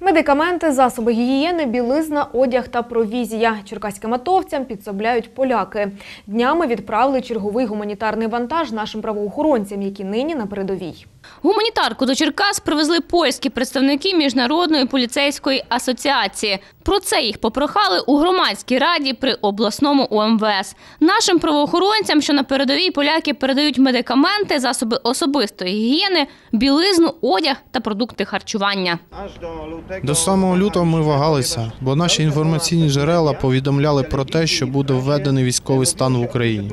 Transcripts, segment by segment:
Медикаменти, засоби гігієни, білизна, одяг та провізія. Черкаським атовцям підсобляють поляки. Днями відправили черговий гуманітарний вантаж нашим правоохоронцям, які нині на передовій. Гуманітарку до Черкас привезли польські представники міжнародної поліцейської асоціації. Про це їх попрохали у громадській раді при обласному УМВС. Нашим правоохоронцям, що на передовій поляки передають медикаменти, засоби особистої гігієни, білизну, одяг та продукти харчування. До самого лютого ми вагалися, бо наші інформаційні джерела повідомляли про те, що буде введений військовий стан в Україні.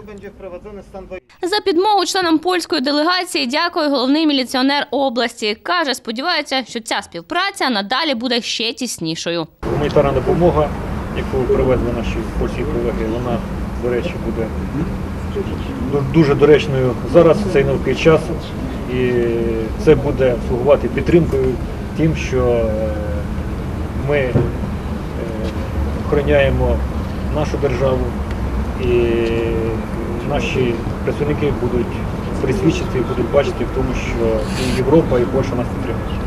За підмогу членам польської делегації дякує головний міліціонер області. Каже, сподівається, що ця співпраця надалі буде ще тіснішою. Гуманітарна допомога, яку привезли наші польські колеги, вона, до речі, буде дуже доречною зараз в цей нелегкий час. І це буде слугувати підтримкою тим, що е, ми е, охороняємо нашу державу і наші працівники будуть присвідчити і будуть бачити в тому, що і Європа, і Польща нас підтримують.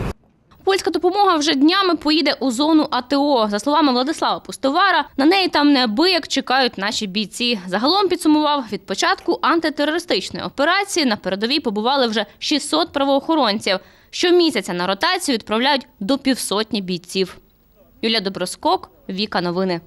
Польська допомога вже днями поїде у зону АТО. За словами Владислава Пустовара, на неї там неабияк чекають наші бійці. Загалом підсумував від початку антитерористичної операції на передовій побували вже 600 правоохоронців. Щомісяця на ротацію відправляють до півсотні бійців. Юлія Доброскок, Віка Новини.